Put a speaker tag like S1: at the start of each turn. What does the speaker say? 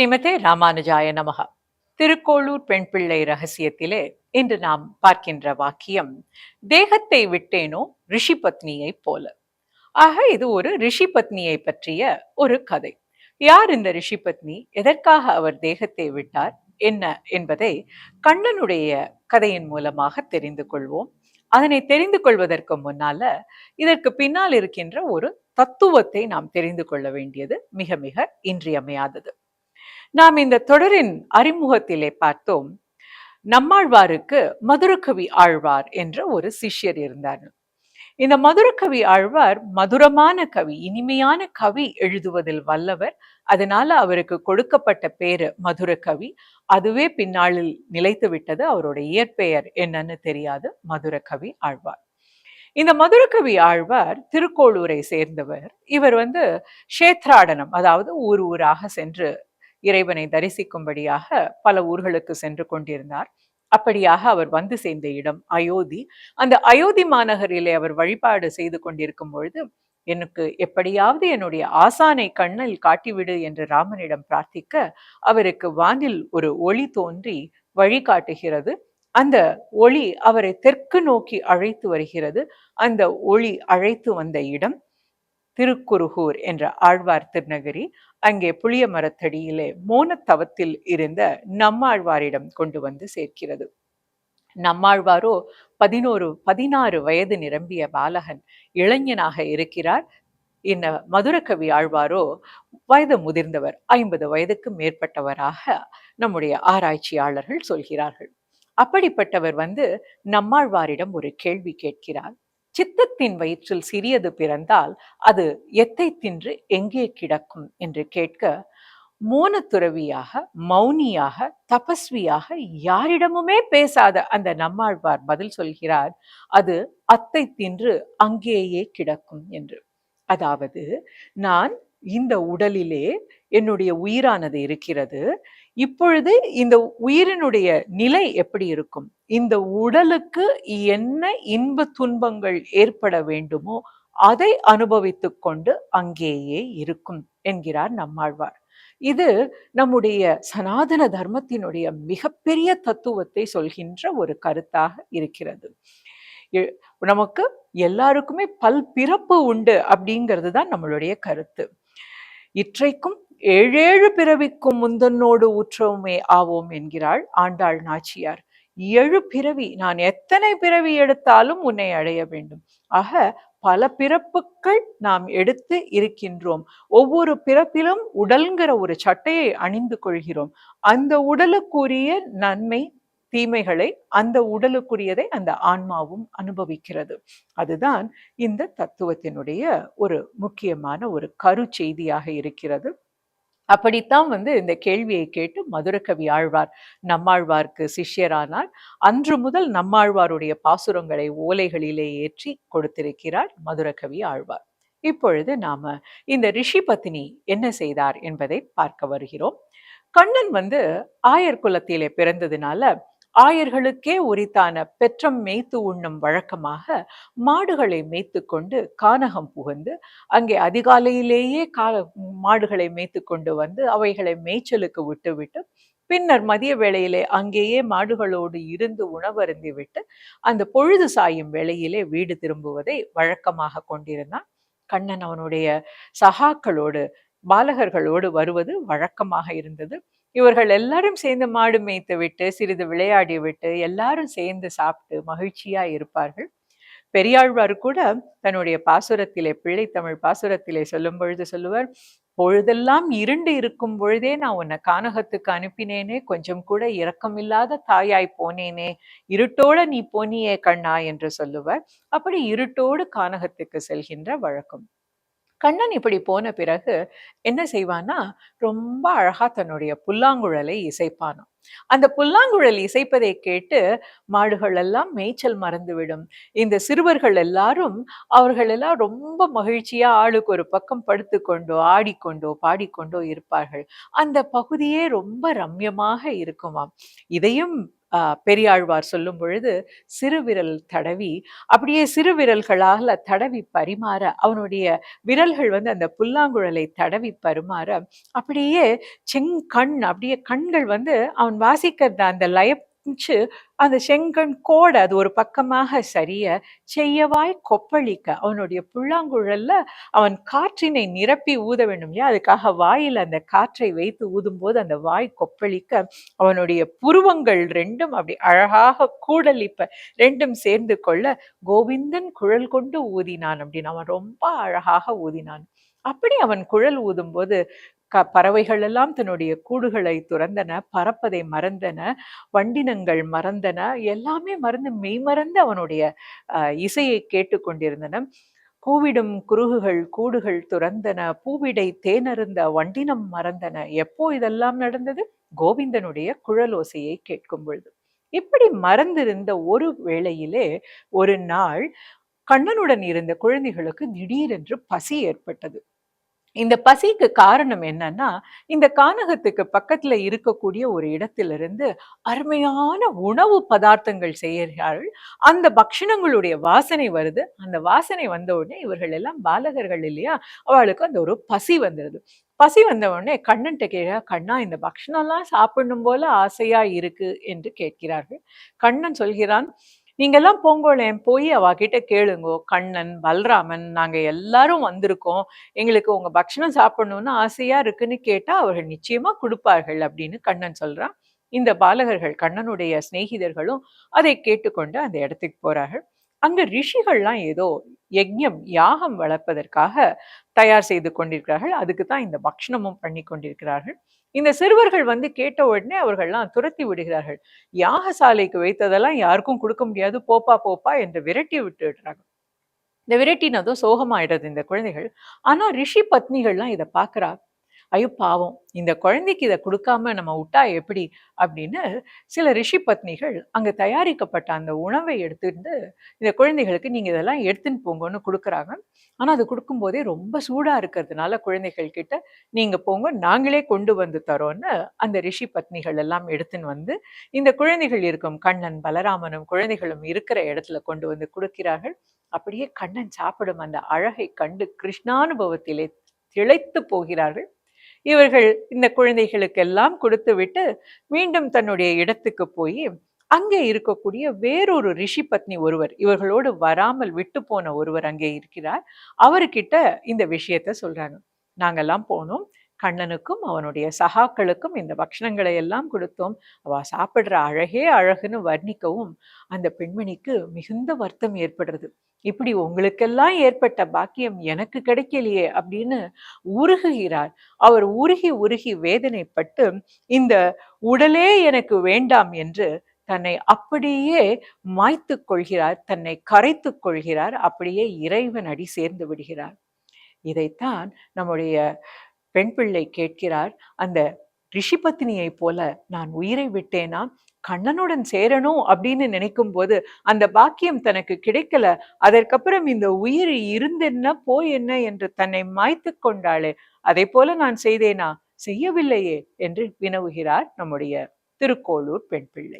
S1: ஸ்ரீமதே ராமானுஜாய நமக. திருக்கோளூர் பெண் பிள்ளை ரகசியத்திலே இன்று நாம் பார்க்கின்ற வாக்கியம் தேகத்தை விட்டேனோ ரிஷி பத்னியை போல. ஆக இது ஒரு ரிஷி பத்னியை பற்றிய ஒரு கதை. யார் இந்த ரிஷி பத்னி? எதற்காக அவர் தேகத்தை விட்டார்? என்ன என்பதை கண்ணனுடைய கதையின் மூலமாக தெரிந்து கொள்வோம். அதனை தெரிந்து கொள்வதற்கு முன்னால இதற்கு பின்னால் இருக்கின்ற ஒரு தத்துவத்தை நாம் தெரிந்து கொள்ள வேண்டியது மிக மிக இன்றியமையாதது. நாம் இந்த தொடரின் அறிமுகத்திலே பார்த்தோம் நம்மாழ்வாருக்கு மதுரகவி ஆழ்வார் என்ற ஒரு சிஷ்யர் இருந்தார். இந்த மதுரகவி ஆழ்வார் மதுரமான கவி இனிமையான கவி எழுதுவதில் வல்லவர். அதனால அவருக்கு கொடுக்கப்பட்ட பேரு மதுரகவி. அதுவே பின்னாளில் நிலைத்து விட்டது அவருடைய இயற்பெயர் என்னன்னு தெரியாது மதுரகவி ஆழ்வார். இந்த மதுரகவி ஆழ்வார் திருக்கோளூரை சேர்ந்தவர். இவர் வந்து க்ஷேத்ராடனம் அதாவது ஊர் ஊராக சென்று இறைவனை தரிசிக்கும்படியாக பல ஊர்களுக்கு சென்று கொண்டிருந்தார். அப்படியாக அவர் வந்து சேர்ந்த இடம் அயோத்தி. அந்த அயோத்தி மாநகரிலே அவர் வழிபாடு செய்து கொண்டிருக்கும் பொழுது எனக்கு எப்படியாவது என்னுடைய ஆசானை கண்ணில் காட்டிவிடு என்று ராமனிடம் பிரார்த்திக்க அவருக்கு வானில் ஒரு ஒளி தோன்றி வழிகாட்டுகிறது அந்த ஒளி அவரை தெற்கு நோக்கி அழைத்து வருகிறது. அந்த ஒளி அழைத்து வந்த இடம் திருக்குருகூர் என்ற ஆழ்வார் திருநகரி அங்கே புளிய மரத்தடியிலே மோனத்தவத்தில் இருந்த நம்மாழ்வாரிடம் கொண்டு வந்து சேர்க்கிறது. நம்மாழ்வாரோ பதினோரு பதினாறு வயது நிரம்பிய பாலகன் இளைஞனாக இருக்கிறார். இந்த மதுரகவி ஆழ்வாரோ வயது முதிர்ந்தவர் ஐம்பது வயதுக்கு மேற்பட்டவராக நம்முடைய ஆராய்ச்சியாளர்கள் சொல்கிறார்கள். அப்படிப்பட்டவர் வந்து நம்மாழ்வாரிடம் ஒரு கேள்வி கேட்கிறார். சித்தத்தின் வயிற்றில் சிறியது பிறந்தால் அது எத்தை தின்று எங்கே கிடக்கும் என்று கேட்க மோனத்துறவியாக மௌனியாக தபஸ்வியாக யாரிடமுமே பேசாத அந்த நம்மாழ்வார் பதில் சொல்கிறார் அது அத்தை தின்று அங்கேயே கிடக்கும் என்று. அதாவது நான் இந்த உடலிலே என்னுடைய உயிரானது இருக்கிறது இப்பொழுது இந்த உயிரினுடைய நிலை எப்படி இருக்கும்? இந்த உடலுக்கு என்ன இன்ப துன்பங்கள் ஏற்பட வேண்டுமோ அதை அனுபவித்துக் கொண்டு அங்கேயே இருக்கும் என்கிறார் நம்மாழ்வார். இது நம்முடைய சனாதன தர்மத்தினுடைய மிகப்பெரிய தத்துவத்தை சொல்கின்ற ஒரு கருத்தாக இருக்கிறது. நமக்கு எல்லாருக்குமே பல் பிறப்பு உண்டு அப்படிங்கிறது தான் நம்மளுடைய கருத்து. இற்றைக்கும் ஏழேழு பிறவிக்கும் முந்தன்னோடு உற்றவுமே ஆவோம் என்கிறாள் ஆண்டாள் நாச்சியார். ஏழு பிறவி நான் எத்தனை பிறவி எடுத்தாலும் உன்னை அடைய வேண்டும். ஆக பல பிறப்புகள் நாம் எடுத்து இருக்கின்றோம். ஒவ்வொரு பிறப்பிலும் உடல்ங்கிற ஒரு சட்டையை அணிந்து கொள்கிறோம். அந்த உடலுக்குரிய நன்மை தீமைகளை அந்த உடலுக்குரியதை அந்த ஆன்மாவும் அனுபவிக்கிறது. அதுதான் இந்த தத்துவத்தினுடைய ஒரு முக்கியமான ஒரு கரு செய்தியாக இருக்கிறது. அப்படித்தான் வந்து இந்த கேள்வியை கேட்டு மதுரகவி ஆழ்வார் நம்மாழ்வார்க்கு சிஷ்யரானார். அன்று முதல் நம்மாழ்வாருடைய பாசுரங்களை ஓலைகளிலே ஏற்றி கொடுத்திருக்கிறார் மதுரகவி ஆழ்வார். இப்பொழுது நாம இந்த ரிஷி பத்தினி என்ன செய்தார் என்பதை பார்க்க வருகிறோம். கண்ணன் வந்து ஆயர் குலத்திலே பிறந்ததுனால ஆயர்களுக்கே உரித்தான பெற்றம் மேய்த்து உண்ணும் வழக்கமாக மாடுகளை மேய்த்து கொண்டு கானகம் புகுந்து அங்கே அதிகாலையிலேயே கா மாடுகளை மேய்த்து கொண்டு வந்து அவைகளை மேய்ச்சலுக்கு விட்டுவிட்டு பின்னர் மதிய வேளையிலே அங்கேயே மாடுகளோடு இருந்து உணவருந்திவிட்டு அந்த பொழுது சாயும் வேளையிலே வீடு திரும்புவதை வழக்கமாக கொண்டிருந்தான். கண்ணன் அவனுடைய சகாக்களோடு பாலகர்களோடு வருவது வழக்கமாக இருந்தது. இவர்கள் எல்லாரும் சேர்ந்து மாடு மேய்த்து விட்டு சிறிது விளையாடி விட்டு எல்லாரும் சேர்ந்து சாப்பிட்டு மகிழ்ச்சியா இருப்பார்கள். பெரியாழ்வார் கூட தன்னுடைய பாசுரத்திலே பிள்ளை தமிழ் பாசுரத்திலே சொல்லும் பொழுது சொல்லுவார் பொழுதெல்லாம் இருண்டு இருக்கும் பொழுதே நான் உன்னை கானகத்துக்கு அனுப்பினேனே கொஞ்சம் கூட இரக்கமில்லாத தாயாய் போனேனே இருட்டோட நீ போனியே கண்ணா என்று சொல்லுவர். அப்படி இருட்டோடு கானகத்துக்கு செல்கின்ற வழக்கம். கண்ணன் இப்படி போன பிறகு என்ன செய்வான்னா ரொம்ப அழகா தன்னுடைய புல்லாங்குழலை இசைப்பானாம் அந்த புல்லாங்குழல் இசைப்பதை கேட்டு மாடுகள் எல்லாம் மேய்ச்சல் மறந்துவிடும். இந்த சிறுவர்கள் எல்லாரும் அவர்கள் எல்லாம் ரொம்ப மகிழ்ச்சியா ஆளுக்கு ஒரு பக்கம் படுத்துக்கொண்டோ ஆடிக்கொண்டோ பாடிக்கொண்டோ இருப்பார்கள். அந்த பகுதியே ரொம்ப ரம்யமாக இருக்குமாம். இதையும் பெரியாழ்வார் சொல்லும் பொழுது சிறுவிரல் தடவி அப்படியே சிறு விரல்களாக தடவி பரிமாற அவனுடைய விரல்கள் வந்து அந்த புல்லாங்குழலை தடவி பரிமாற அப்படியே செங்கண் அப்படியே கண்கள் வந்து அவன் வாசிக்கிற அந்த லயப்பிச்சு அந்த செங்கண் கோடை அது ஒரு பக்கமாக சரிய செய்யவாய் கொப்பளிக்க அவனுடைய புல்லாங்குழல்ல அவன் காற்றினை நிரப்பி ஊத வேண்டும் இல்லையா? அதுக்காக வாயில் அந்த காற்றை வைத்து ஊதும்போது அந்த வாய் கொப்பளிக்க அவனுடைய புருவங்கள் ரெண்டும் அப்படி அழகாக கூடலிப்ப ரெண்டும் சேர்ந்து கொள்ள கோவிந்தன் குழல் கொண்டு ஊதினான் அப்படின்னு அவன் ரொம்ப அழகாக ஊதினான். அப்படி அவன் குழல் ஊதும்போது க பறவைகள் எல்லாம் தன்னுடைய கூடுகளை துறந்தன பறப்பதை மறந்தன வண்டினங்கள் மறந்தன எல்லாமே மறந்து மெய்மறந்து அவனுடைய இசையை கேட்டுக்கொண்டிருந்தன கூவிடும் குருகுகள் கூடுகள் துறந்தன பூவிடை தேனருந்த வண்டினம் மறந்தன. எப்போ இதெல்லாம் நடந்தது? கோவிந்தனுடைய குழலோசையை கேட்கும் பொழுது. இப்படி மறந்திருந்த ஒரு வேளையிலே ஒரு நாள் கண்ணனுடன் இருந்த குழந்தைகளுக்கு திடீரென்று பசி ஏற்பட்டது. இந்த பசிக்கு காரணம் என்னன்னா இந்த கானகத்துக்கு பக்கத்துல இருக்கக்கூடிய ஒரு இடத்திலிருந்து அருமையான உணவு பதார்த்தங்கள் செய்கிறார்கள் அந்த பக்ஷணங்களுடைய வாசனை வருது. அந்த வாசனை வந்த உடனே இவர்கள் எல்லாம் பாலகர்கள் இல்லையா? அவளுக்கு அந்த ஒரு பசி வந்துடுது பசி வந்த உடனே கண்ணன்ட்ட கேட்க கண்ணா இந்த பக்ஷணம்லாம் சாப்பிடணும் போல ஆசையா இருக்கு என்று கேட்கிறார்கள். கண்ணன் சொல்கிறான் நீங்கெல்லாம் போங்கோளேன் போய் அவகிட்ட கேளுங்கோ. கண்ணன் பல்ராமன் நாங்க எல்லாரும் வந்திருக்கோம். எங்களுக்கு உங்க பக்ஷணம் சாப்பிடணும்னு ஆசையா இருக்குன்னு கேட்டா அவர்கள் நிச்சயமா கொடுப்பார்கள் அப்படின்னு கண்ணன் சொல்றான். இந்த பாலகர்கள் கண்ணனுடைய சிநேகிதர்களும் அதை கேட்டுக்கொண்டு அந்த இடத்துக்கு போறார்கள். அங்க ரிஷிகள்லாம் ஏதோ யஜ்யம் யாகம் வளர்ப்பதற்காக தயார் செய்து கொண்டிருக்கிறார்கள். அதுக்கு தான் இந்த பக்ஷணமும் பண்ணி கொண்டிருக்கிறார்கள். இந்த சிறுவர்கள் வந்து கேட்ட உடனே அவர்கள்லாம் துரத்தி விடுகிறார்கள். யாகசாலைக்கு வைத்ததெல்லாம் யாருக்கும் கொடுக்க முடியாது. போப்பா போப்பா என்று விரட்டி விட்டுடுறாங்க இந்த விரட்டினதும் சோகமாயிடுது இந்த குழந்தைகள். ஆனா ரிஷி பத்னிகள்லாம் இதை பார்க்கறா. ஐயோ பாவம். இந்த குழந்தைக்கு இதை கொடுக்காம நம்ம விட்டா எப்படி? அப்படின்னு சில ரிஷி பத்னிகள் அங்கே தயாரிக்கப்பட்ட அந்த உணவை எடுத்துட்டு இந்த குழந்தைகளுக்கு நீங்கள் இதெல்லாம் எடுத்துன்னு போங்கன்னு கொடுக்குறாங்க. ஆனால் அது கொடுக்கும்போதே ரொம்ப சூடாக இருக்கிறதுனால குழந்தைகள் கிட்ட நீங்கள் போங்க நாங்களே கொண்டு வந்து தரோன்னு அந்த ரிஷி பத்னிகள் எல்லாம் எடுத்துன்னு வந்து இந்த குழந்தைகள் இருக்கும் கண்ணன் பலராமனும் குழந்தைகளும் இருக்கிற இடத்துல கொண்டு வந்து கொடுக்கிறார்கள். அப்படியே கண்ணன் சாப்பிடும் அந்த அழகை கண்டு கிருஷ்ணானுபவத்திலே திளைத்து போகிறார்கள். இவர்கள் இந்த குழந்தைகளுக்கெல்லாம் கொடுத்து விட்டு மீண்டும் தன்னுடைய இடத்துக்கு போய் அங்கே இருக்கக்கூடிய வேறொரு ரிஷி பத்னி ஒருவர் இவர்களோடு வராமல் விட்டு போன ஒருவர் அங்கே இருக்கிறார். அவர்கிட்ட இந்த விஷயத்த சொல்றாங்க. நாங்கெல்லாம் போனோம். கண்ணனுக்கும் அவனுடைய சகாக்களுக்கும் இந்த பக்ஷணங்களை எல்லாம் கொடுத்தோம். அவ சாப்பிடுற அழகே அழகுன்னு வர்ணிக்கவும் அந்த பெண்மணிக்கு மிகுந்த வருத்தம் ஏற்படுறது. இப்படி உங்களுக்கெல்லாம் ஏற்பட்ட பாக்கியம் எனக்கு கிடைக்கலையே அப்படின்னு உருகுகிறார் அவர் உருகி உருகி வேதனைப்பட்டு இந்த உடலே எனக்கு வேண்டாம் என்று தன்னை அப்படியே மாய்த்து கொள்கிறார் தன்னை கரைத்து கொள்கிறார் அப்படியே இறைவன் அடி சேர்ந்து விடுகிறார். இதைத்தான் நம்முடைய பெண் பிள்ளை கேட்கிறார் அந்த ரிஷிபத்தினியை போல நான் உயிரை விட்டேனா? கண்ணனுடன் சேரணும்? அப்படின்னு நினைக்கும் போது அந்த பாக்கியம் தனக்கு கிடைக்கல. அதற்கப்புறம் இந்த உயிர் இருந்தென்ன போய் என்ன என்று தன்னை மாய்த்து கொண்டாளே அதை போல நான் செய்தேனா? செய்யவில்லையே என்று வினவுகிறார் நம்முடைய திருக்கோளூர் பெண் பிள்ளை.